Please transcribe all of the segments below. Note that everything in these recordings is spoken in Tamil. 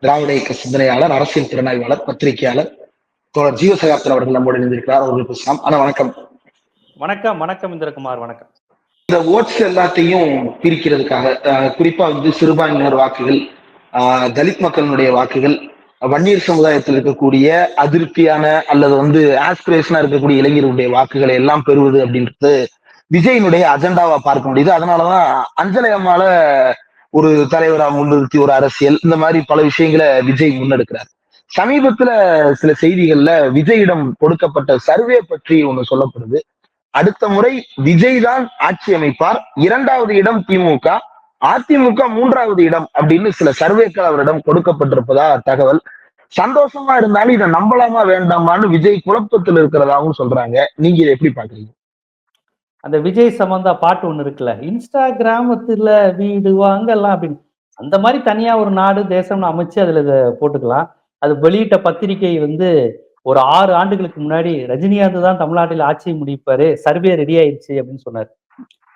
திராவிட இயக்க சிந்தனையாளர் அரசியல் திறனாய்வாளர் பத்திரிகையாளர் தோழர் ஜீவசகாப்தன் அவர்கள் நம்மோடு இணைந்திருக்கிறார். அவர்கள் பேசலாம். ஆனா வணக்கம். வணக்கம் வணக்கம் இந்திரகுமார் வணக்கம். இந்த ஓட்ஸ் எல்லாத்தையும் பிரிக்கிறதுக்காக குறிப்பா வந்து சிறுபான்மையினர் வாக்குகள் தலித் மக்களினுடைய வாக்குகள் வன்னியர் சமுதாயத்தில் இருக்கக்கூடிய அதிருப்தியான அல்லது வந்து ஆஸ்பிரேஷனா இருக்கக்கூடிய இளைஞர்களுடைய வாக்குகளை எல்லாம் பெறுவது அப்படின்றது விஜயினுடைய அஜெண்டாவா பார்க்க முடியுது. அதனாலதான் அஞ்சலி அம்மால ஒரு தலைவரா முன்னிறுத்தி ஒரு அரசியல் இந்த மாதிரி பல விஷயங்களை விஜய் முன்னெடுக்கிறார். சமீபத்துல சில செய்திகள்ல விஜயிடம் கொடுக்கப்பட்ட சர்வே பற்றி ஒண்ணு சொல்லப்படுது. அடுத்த முறை விஜய் தான் ஆட்சி அமைப்பார். இரண்டாவது இடம் திமுக அதிமுக மூன்றாவது இடம் அப்படின்னு சில சர்வேக்கள் அவரிடம் கொடுக்கப்பட்டிருப்பதா தகவல். சந்தோஷமா இருந்தாலும் இதை நம்பலாமா வேண்டாமான்னு விஜய் குழப்பத்தில் இருக்கிறதாவும் சொல்றாங்க. நீங்க இதை எப்படி பாக்குறீங்க அந்த விஜய் சம்பந்தா பாட்டு ஒண்ணு இருக்குல்ல இன்ஸ்டாகிராமத்துல வீடு வாங்கலாம் அப்படின்னு. அந்த மாதிரி தனியா ஒரு நாடு தேசம்னு அமைச்சு அதுல இதை போட்டுக்கலாம். அது வெளியிட்ட பத்திரிகை வந்து ஒரு ஆறு ஆண்டுகளுக்கு முன்னாடி ரஜினிகாந்த் தான் தமிழ்நாட்டில் ஆட்சியை முடிப்பாரு சர்வே ரெடி ஆயிடுச்சு அப்படின்னு சொன்னார்.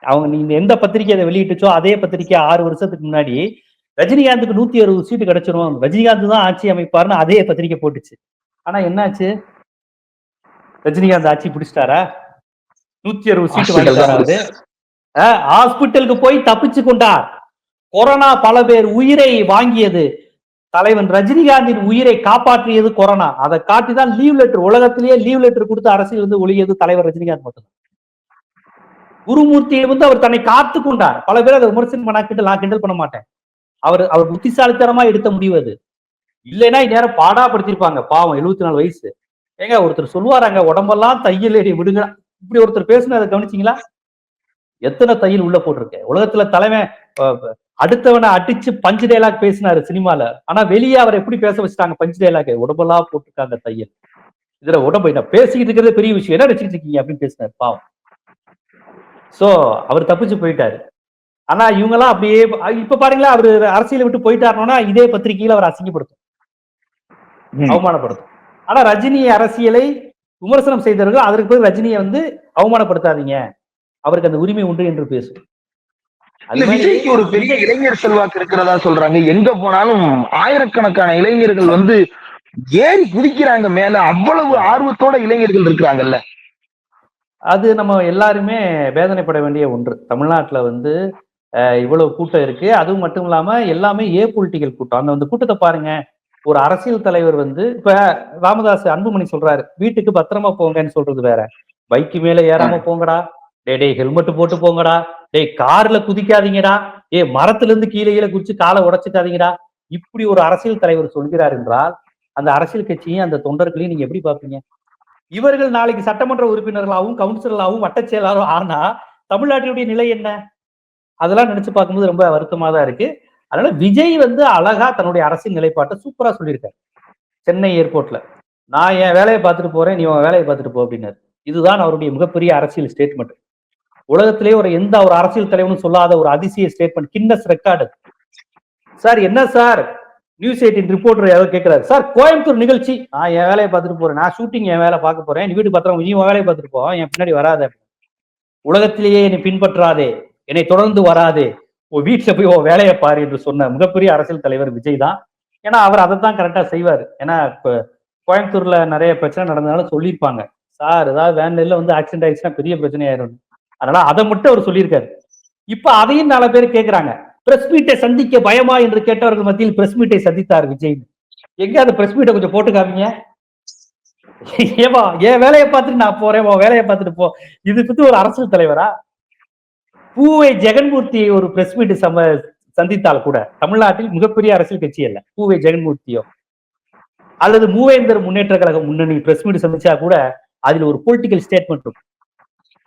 அவங்க நீங்க எந்த பத்திரிகை அதை வெளியிட்டுச்சோ அதே பத்திரிகை ஆறு வருஷத்துக்கு முன்னாடி ரஜினிகாந்துக்கு நூத்தி அறுபது சீட்டு கிடைச்சிடும் ரஜினிகாந்த் தான் ஆட்சி அமைப்பாருன்னு அதே பத்திரிகை போட்டுச்சு. ஆனா என்னாச்சு? ரஜினிகாந்த் ஆட்சி பிடிச்சிட்டாரா? நூத்தி அறுபது சீட்டு வாங்கிட்டாரு ஹாஸ்பிட்டலுக்கு போய் தப்பிச்சு கொண்டார். கொரோனா பல பேர் உயிரை வாங்கியது. தலைவன் ரஜினிகாந்தின் உயிரை காப்பாற்றியது கொரோனா. அதை காட்டி தான் லீவ் லெட்டர் உலகத்திலேயே லீவ் லெட்டர் கொடுத்து அரசியல் வந்து ஒழியது தலைவர் ரஜினிகாந்த் மட்டும்தான். குருமூர்த்தியை வந்து அவர் தன்னை காத்து கொண்டார். பல பேர் அதை விமர்சனம் பண்ணா கிட்ட நான் கிண்டல் பண்ண மாட்டேன். அவர் அவர் புத்திசாலித்தனமா எடுத்த முடிவு அது. இல்லைன்னா இந்நேரம் பாடாப்படுத்திருப்பாங்க பாவம் எழுபத்தி நாலு வயசு. ஏங்க ஒருத்தர் சொல்லுவாராங்க உடம்பெல்லாம் தையல் ஏறி விடுங்க. இப்படி ஒருத்தர் பேசுனதை கவனிச்சீங்களா? எத்தனை தையல் உள்ள போட்டிருக்கு? உலகத்துல தலைமை அடுத்தவனை அடிச்சு பஞ்சு டைலாக் பேசினாரு சினிமால. ஆனா வெளியே அவர் எப்படி பேச வச்சுட்டாங்க பஞ்சு டைலாக் உடம்பெல்லாம் போட்டிருக்காங்க தையல். இதுல உடம்பு நான் பேசிக்கிட்டு இருக்கிறது பெரிய விஷயம். என்ன நினைச்சிட்டு இருக்கீங்க? அப்படின்னு பேசினாரு. பாவம். சோ அவர் தப்பிச்சு போயிட்டாரு. ஆனா இவங்க எல்லாம் அப்படியே இப்ப பாருங்களா அவர் அரசியலை விட்டு போயிட்டாருன்னா இதே பத்திரிகையில அவர் அசிங்கப்படுத்தும். அவமானப்படுத்தும். ஆனா ரஜினி அரசியலை விமர்சனம் செய்தவர்கள் அதற்கு பிறகு ரஜினியை வந்து அவமானப்படுத்தாதீங்க. அவருக்கு அந்த உரிமை உண்டு என்று பேசும். விஜய்க்கு ஒரு பெரிய இளைஞர் செல்வாக்கு இருக்கிறதா சொல்றாங்க. எங்க போனாலும் ஆயிரக்கணக்கான இளைஞர்கள் வந்து ஏறி குதிக்கிறாங்க மேல. அவ்வளவு ஆர்வத்தோட இளைஞர்கள் இருக்கிறாங்கல்ல. அது நம்ம எல்லாருமே வேதனைப்பட வேண்டிய ஒன்று. தமிழ்நாட்டுல வந்து இவ்வளவு கூட்டம் இருக்கு. அதுவும் மட்டும் இல்லாம எல்லாமே ஏ பொலிட்டிக்கல் கூட்டம். அந்த அந்த கூட்டத்தை பாருங்க. ஒரு அரசியல் தலைவர் வந்து இப்ப ராமதாஸ் அன்புமணி சொல்றாரு வீட்டுக்கு பத்திரமா போங்கன்னு சொல்றது வேற. பைக்கு மேல ஏறாம போங்கடா. டே டேய் ஹெல்மெட் போட்டு போங்கடா. டேய் கார்ல குதிக்காதீங்கடா. ஏ மரத்துல இருந்து கீழே கீழே குதிச்சு காலை உடைச்சிக்காதீங்கடா. இப்படி ஒரு அரசியல் தலைவர் சொல்கிறார் என்றால் அந்த அரசியல் கட்சியும் அந்த தொண்டர்களையும் நீங்க எப்படி பார்ப்பீங்க? இவர்கள் நாளைக்கு சட்டமன்ற உறுப்பினர்களாகவும் கவுன்சிலராகவும் வட்டச் செயலாளரும் ஆனா தமிழ்நாட்டினுடைய நிலை என்ன? அதெல்லாம் நினைச்சு பார்க்கும்போது ரொம்ப வருத்தமா தான் இருக்கு. அதனால விஜய் வந்து அழகா தன்னுடைய அரசியல் நிலைப்பாட்டை சூப்பரா சொல்லியிருக்காரு. சென்னை ஏர்போர்ட்ல நான் என் வேலையை பார்த்துட்டு போறேன் நீ உன் வேலையை பார்த்துட்டு போ அப்படின்னாரு. இதுதான் அவருடைய மிகப்பெரிய அரசியல் ஸ்டேட்மெண்ட் உலகத்திலே ஒரு எந்த ஒரு அரசியல் தலைவனும் சொல்லாத ஒரு அதிசய ஸ்டேட்மெண்ட் கின்னஸ் ரெக்கார்டு சார் என்ன சார்? நியூஸ் எயிட்டின் ரிப்போர்ட்டர் ஏதோ கேட்கிறாரு. சார் கோயம்புத்தூர் நிகழ்ச்சி. நான் என் வேலையை பார்த்துட்டு போறேன். நான் ஷூட்டிங் என் வேலை பார்க்க போறேன். நீ வீடு பத்திரம் நீ உன் வேலையை பார்த்துட்டு போ. என் பின்னாடி வராத. உலகத்திலேயே என்னை பின்பற்றாதே. என்னை தொடர்ந்து வராதே. உன் வீட்டுல போய் உன் வேலையை பாரு என்று சொன்ன மிகப்பெரிய அரசியல் தலைவர் விஜய் தான். ஏன்னா அவர் அதை தான் கரெக்டா செய்வார். ஏன்னா இப்போ கோயம்புத்தூர்ல நிறைய பிரச்சனை நடந்ததுனால சொல்லியிருப்பாங்க. சார் ஏதாவது வேன்ல வந்து ஆக்சிடென்ட் ஆயிடுச்சுன்னா பெரிய பிரச்சனை ஆயிரும் அதனால அதை மட்டும் அவர் சொல்லியிருக்காரு. இப்ப அதையும் நாலு பேர் கேட்கிறாங்க பிரஸ் மீட்டை சந்திக்க பயமா? என்று கேட்டவர்கள் மத்தியில் பிரஸ் மீட்டை சந்தித்தார் விஜய். எங்க அந்த பிரஸ் மீட்டை கொஞ்சம் போட்டு காமிங்க ஏவா என் வேலையை பார்த்துட்டு நான் போறேன் உன் வேலையை பார்த்துட்டு போ. இது பத்தி ஒரு அரசியல் தலைவரா? பூவை ஜெகன்மூர்த்தி ஒரு பிரஸ் மீட் சம சந்தித்தால் கூட தமிழ்நாட்டில் மிகப்பெரிய அரசியல் கட்சி அல்ல. பூவை ஜெகன்மூர்த்தியோ. அல்லது மூவேந்தர் முன்னேற்ற கழக முன்னணி பிரஸ் மீட் சந்திச்சா கூட அதுல ஒரு பொலிட்டிக்கல் ஸ்டேட்மெண்ட் இருக்கும்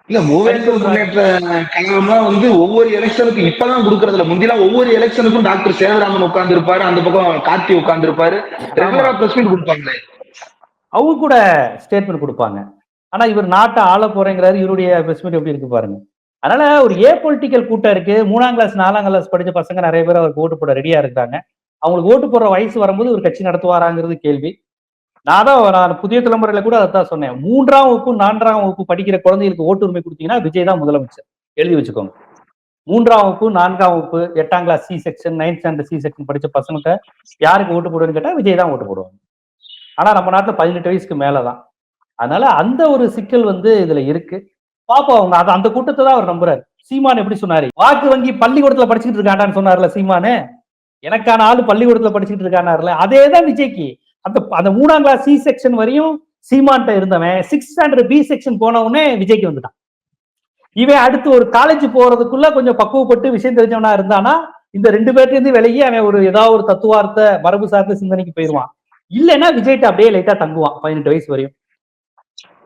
இல்ல மூவேந்தர் முன்னேற்ற கழகம்லாம் வந்து ஒவ்வொரு எலெக்ஷனுக்கும் இப்பதான் கொடுக்கறதுல முந்திலாம் ஒவ்வொரு எலெக்ஷனுக்கும் டாக்டர் சேவராமன் உட்கார்ந்து இருப்பாரு அந்த பக்கம் கார்த்தி உட்கார்ந்து இருப்பாரு ரெகுலரா பிரஸ் மீட் கொடுப்பாங்களே. அவங்க கூட ஸ்டேட்மெண்ட் கொடுப்பாங்க. ஆனா இவர் நாட்டை ஆள போறேங்கிறாரு இவருடைய பிரஸ் மீட் எப்படி இருக்கு பாருங்க. அதனால ஒரு ஏ பொலிட்டிக்கல் கூட்டம் இருக்கு. மூணாம் கிளாஸ் நாலாம் கிளாஸ் படிச்ச பசங்க நிறைய பேர் அவருக்கு ஓட்டு போட ரெடியா இருக்காங்க அவங்களுக்கு ஓட்டு போடுற வயசு வரும்போது ஒரு கட்சி நடத்துவாராங்கிறது கேள்வி. நான் தான் நான் புதிய தலைமுறையில கூட அதான் சொன்னேன். மூன்றாம் வகுப்பு நான்காம் வகுப்பு படிக்கிற குழந்தைகளுக்கு ஓட்டு உரிமை கொடுத்தீங்கன்னா விஜய் தான் முதலமைச்சர். எழுதி வச்சுக்கோங்க. மூன்றாம் வகுப்பு நான்காம் வகுப்பு எட்டாம் class C section ninth standard C section படிச்ச பசங்கள்கிட்ட யாருக்கு ஓட்டு போடுவேன்னு கேட்டால் விஜய் தான் ஓட்டு போடுவாங்க. ஆனா நம்ம நாட்டில் பதினெட்டு வயசுக்கு மேலதான். அதனால அந்த ஒரு சிக்கல் வந்து இதுல இருக்கு. பாப்போம் அவங்க. அது அந்த கூட்டத்தை தான் அவர் நம்புறாரு. சீமான் எப்படி சொன்னாரு? வாக்கு வங்கி பள்ளிக்கூடத்துல படிச்சுட்டு இருக்காண்டான்னு சொன்னார்ல சீமானு? எனக்கான ஆளு பள்ளிக்கூடத்துல படிச்சுட்டு இருக்கானார்ல அதே தான் விஜய்க்கு. அந்த அந்த மூணாம் கிளாஸ் சி செக்ஷன் வரையும் சீமான்ட்ட இருந்தவன். சிக்ஸ் ஸ்டாண்டர்ட் பி செக்ஷன் போன உடனே விஜய்க்கு வந்துட்டான். இவன் அடுத்து ஒரு காலேஜ் போறதுக்குள்ள கொஞ்சம் பக்குவப்பட்டு விஷயம் தெரிஞ்சவனா இருந்தானா இந்த ரெண்டு பேர்ட்டேருந்து விலகி அவன் ஒரு ஏதாவது ஒரு தத்துவார்த்த மரபு சார்ந்த சிந்தனைக்கு போயிருவான். இல்லைன்னா விஜய்ட்ட அப்படியே லைட்டா தங்குவான். பதினெட்டு வயசு வரையும்.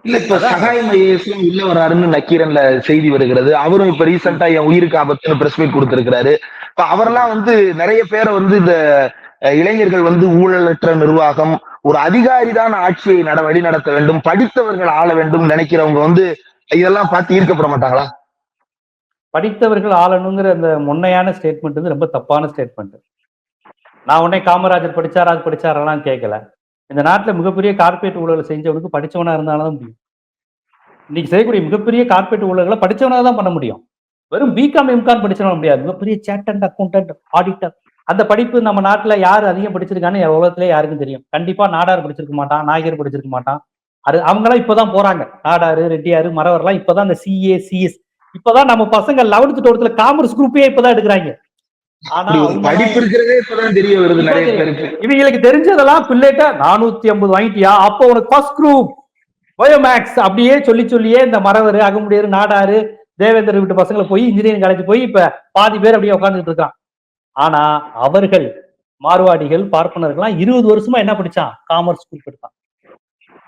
இல்ல இப்ப சகாயம் ஐஏஎஸ்லும் உள்ள வராருன்னு நக்கீரன்ல செய்தி வருகிறது. அவரும் இப்ப ரீசெண்டா என் உயிருக்கு ஆபத்துன்னு பிரஸ் மீட் கொடுத்திருக்கிறாரு. இப்ப அவரெல்லாம் வந்து நிறைய பேரை வந்து இந்த இளைஞர்கள் வந்து ஊழலற்ற நிர்வாகம் ஒரு அதிகாரி தான் ஆட்சியை நட வழி நடத்த வேண்டும் படித்தவர்கள் ஆள வேண்டும் நினைக்கிறவங்க வந்து இதெல்லாம் பார்த்து ஈர்க்கப்பட மாட்டாங்களா? படித்தவர்கள் ஆளணுங்கிற அந்த முன்னையான ஸ்டேட்மெண்ட் வந்து ரொம்ப தப்பான ஸ்டேட்மெண்ட் நான் உடனே காமராஜர் படிச்சாரா அது படிச்சாரெல்லாம் கேட்கல. இந்த நாட்டில் மிகப்பெரிய கார்பரேட் ஊழல் செஞ்சவனுக்கு படிச்சவனா இருந்தாலும் தான் முடியும். இன்னைக்கு செய்யக்கூடிய மிகப்பெரிய கார்பரேட் ஊழல்களை படித்தவனாக தான் பண்ண முடியும். வெறும் பிகாம் எம்கான் படிச்சவன முடியாது. மிகப்பெரிய சேட்டன்ட் அக்கௌண்டன்ட் ஆடிட்டர் அந்த படிப்பு நம்ம நாட்டில் யார் அதிகம் படிச்சிருக்கான்னு உலகத்திலே யாருக்கும் தெரியும். கண்டிப்பாக நாடார் படிச்சிருக்க மாட்டான் நாயகர் படிச்சிருக்க மாட்டான். அது அவங்களாம் இப்பதான் போறாங்க. நாடாரு ரெட்டியாரு மறவர்லாம் இப்போதான் அந்த சிஏ சிஎஸ் இப்போதான் நம்ம பசங்க லெவன்த்து டுவெல்த்தில் காமர்ஸ் குரூப்பே இப்போதான் எடுக்கிறாங்க. இவங்களுக்கு தெரிஞ்சதெல்லாம் பிள்ளைட்ட நானூத்தி ஐம்பது வாங்கிட்டியா? அப்போ உனக்கு ஃபர்ஸ்ட் குரூப் பயோமேக்ஸ் அப்படியே சொல்லி சொல்லியே இந்த மரவர் அகமுடியர் நாடாரு தேவேந்தர் வீட்டு பசங்களை போய் இன்ஜினியரிங் காலேஜ் போய் இப்ப பாதி பேர் அப்படியே உட்காந்துட்டு இருக்கான். ஆனா அவர்கள் மார்வாடிகள் பார்ப்பனர்கள்லாம் இருபது வருஷமா என்ன படிச்சான்? காமர்ஸ் குரூப் எடுத்தான்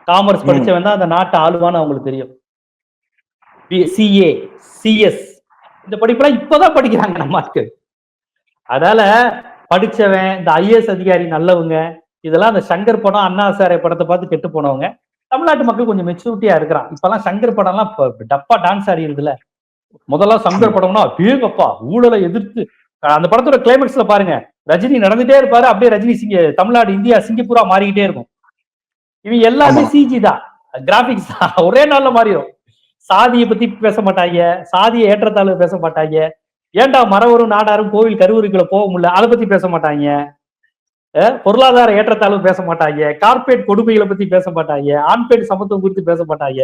காமர்ஸ். படிச்சவன் தான் அந்த நாட்டை ஆளுவான்னு அவங்களுக்கு தெரியும். சிஏ சிஎஸ் இந்த படிப்பெல்லாம் இப்பதான் படிக்கிறாங்க நம்ம ஆட்கள். அதனால படிச்சவன் இந்த ஐஏஎஸ் அதிகாரி நல்லவங்க இதெல்லாம் அந்த சங்கர் படம் அண்ணா சாரை படத்தை பார்த்து கெட்டு போனவங்க தமிழ்நாட்டு மக்கள் கொஞ்சம் மெச்சூரிட்டியா இருக்கிறான். இப்பெல்லாம் சங்கர் படம்லாம் டப்பா டான்ஸ் ஆடிடுதுல முதல்ல சங்கர் படம்னா அப்பா ஊழலை எதிர்த்து அந்த படத்தோட கிளைமேக்ஸ்ல பாருங்க. ரஜினி நடந்துட்டே இருப்பாரு. அப்படியே ரஜினி சிங்க தமிழ்நாடு இந்தியா சிங்கப்பூரா மாறிக்கிட்டே இருக்கும். இவங்க எல்லாமே. சிஜி தான். கிராபிக்ஸ் தான். ஒரே நாள்ல மாறிடும் சாதியை பத்தி பேச மாட்டாங்க. சாதியை ஏற்றத்தாழ்வு பேச மாட்டாங்க. ஏன்டா மரவரும் நாடாரும் கோவில் கருவறைக்குள்ள போக முடியல? அதை பத்தி பேச மாட்டாங்க. பொருளாதார ஏற்றத்தாழ்வு பேச மாட்டாங்க. கார்ப்பரேட் கொடுமைகளை பத்தி பேச மாட்டாங்க. ஆண் பெண் சமத்துவம் குறித்து பேச மாட்டாங்க.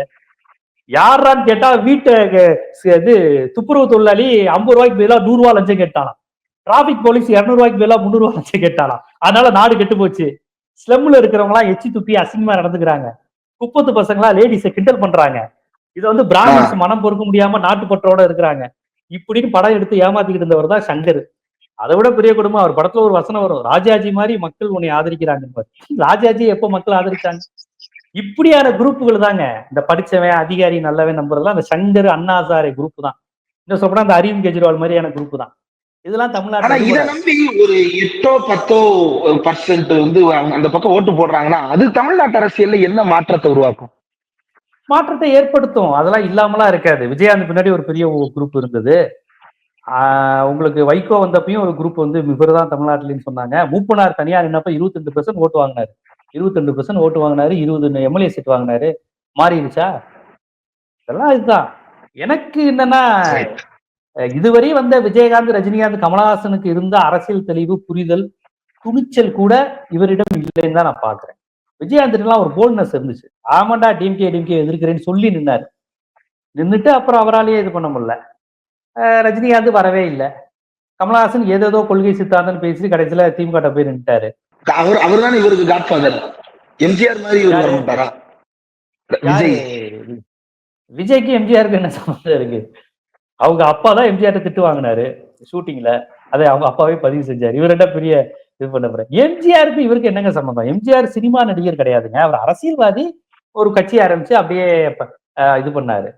யாரான்னு கேட்டா வீட்டை இது துப்புரவு தொழிலாளி ஐம்பது ரூபாய்க்கு பதிலாக நூறு லஞ்சம் கேட்டாலாம் டிராபிக் போலீஸ் இரநூறுவாய்க்கு பதிலாக முந்நூறுவா முந்நூறு லஞ்சம் கேட்டாலாம் அதனால நாடு கெட்டு போச்சு. ஸ்லம்ல இருக்கிறவங்களாம் எச்சி துப்பி அசிங்கமா நடந்துக்கிறாங்க. குப்பத்து பசங்களா லேடிஸை கிண்டல் பண்றாங்க. இதை வந்து பிராமின்ஸ் மனம் பொறுக்க முடியாம நாட்டுப்பற்றோட இருக்கிறாங்க. இப்படின்னு படம் எடுத்து ஏமாத்திக்கிட்டு இருந்தவர் தான் சங்கர். அதை விட பெரிய குடும்பம் அவர் படத்துல ஒரு வசனம் வரும். ராஜாஜி மாதிரி மக்கள் உன்னை ஆதரிக்கிறாங்க ராஜாஜி எப்போ மக்கள் ஆதரிச்சாங்க? இப்படியான குரூப்புகள் தாங்க. இந்த படிச்சவன் அதிகாரி நல்லவன் நம்புறதுலாம் அந்த சங்கர் அண்ணாசாரை குரூப் தான். இன்னும் சொல்றா அந்த அரவிந்த் கெஜ்ரிவால் மாதிரியான குரூப் தான். இதெல்லாம் ஆனா இத நம்பி ஒரு எட்டோ பத்தோ பர்சன்ட் வந்து அந்த பக்கம் ஓட்டு போடுறாங்கன்னா அது தமிழ்நாட்டு அரசியல்ல என்ன மாற்றத்தை உருவாக்கும்? மாற்றத்தை ஏற்படுத்தும். அதெல்லாம் இல்லாமலாம் இருக்காது. விஜயகாந்த் பின்னாடி ஒரு பெரிய குரூப் இருந்தது. ஆஹ் உங்களுக்கு வைகோ வந்தப்பையும் ஒரு குரூப் வந்து இவர் தான் தமிழ்நாட்டிலன்னு சொன்னாங்க. மூப்பனார் தனியார் நின்னப்ப இருபத்தி ரெண்டு பெர்சன்ட் ஓட்டு வாங்கினாரு. இருபத்தி ரெண்டு பெர்சன்ட் ஓட்டு வாங்கினாரு. இருபது எம்எல்ஏ சீட் வாங்கினாரு. மாறிடுச்சா? இதெல்லாம் இதுதான். எனக்கு என்னன்னா இதுவரை வந்த விஜயகாந்த் ரஜினிகாந்த் கமலஹாசனுக்கு இருந்த அரசியல் தெளிவு புரிதல் துணிச்சல் கூட இவரிடம் இல்லைன்னு தான் நான் பாக்குறேன் விஜயகாந்த்லாம் ஒரு போல்ட்னஸ் இருந்துச்சு. ஆமாண்டா டிஎம்கே டிஎம்கே எதிர்க்கிறேன்னு சொல்லி நின்னாரு. நின்னுட்டு அப்புறம் அவராலேயே இது பண்ண முடியல. ரஜினிகாந்த் வரவே இல்லை. கமலஹாசன் ஏதேதோ கொள்கை சித்தாந்தம் பேசி கடைசியில திமுக போய் நின்னுட்டாரு. அவர் அவர் தானே இவருக்கு காட்ஃபாதர் எம்ஜிஆர் மாதிரி இவர் வர யாரு? மாட்டாரா? யாரு? விஜய். விஜய்க்கு எம்ஜிஆருக்கு என்ன சம்மந்தம் இருக்கு? அவங்க அப்பா தான் எம்ஜிஆர் திட்டு வாங்கினாரு ஷூட்டிங்ல அதை அவங்க அப்பாவே பதிவு செஞ்சாரு. இவர் என்ன பெரிய இது பண்ண போறேன். எம்ஜிஆருக்கு இவருக்கு என்னங்க சம்பந்தம்? எம்ஜிஆர் சினிமா நடிகர் கிடையாதுங்க. அவர் அரசியல்வாதி ஒரு கட்சி ஆரம்பிச்சு அப்படியே ஆஹ் இது பண்ணாரு.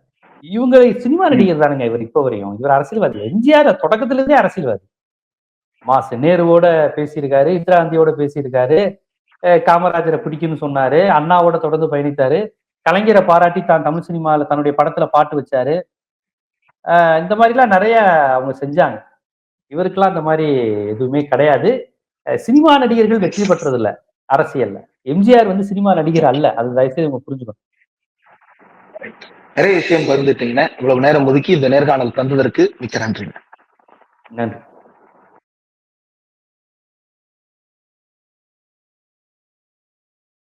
இவங்க சினிமா நடிகர் தானுங்க இவர் இப்ப வரையும். இவர் அரசியல்வாதி. எம்ஜிஆர் தொடக்கத்துல இருந்தே அரசியல்வாதி. மாசு நேருவோட பேசியிருக்காரு இந்திரா காந்தியோட பேசியிருக்காரு காமராஜரை பிடிக்கும்னு சொன்னாரு அண்ணாவோட தொடர்ந்து பயணித்தாரு கலைஞரை பாராட்டி தான் தமிழ் சினிமாவில் தன்னுடைய படத்துல பாட்டு வச்சாரு. ஆஹ் இந்த மாதிரிலாம் நிறைய அவங்க செஞ்சாங்க. இவருக்கெல்லாம் இந்த மாதிரி எதுவுமே கிடையாது. சினிமா நடிகர்கள் வெற்றி பெற்றது இல்ல அரசியல்ல. எம்ஜிஆர் வந்து சினிமா நடிகர் அல்ல. அது தயவுசெய்து உங்க புரிஞ்சுக்கணும். நிறைய விஷயம் பகிர்ந்துட்டீங்க. இவ்வளவு நேரம் ஒதுக்கி இந்த நேர்காணல் தந்ததற்கு மிக்க நன்றிங்க. நன்றி.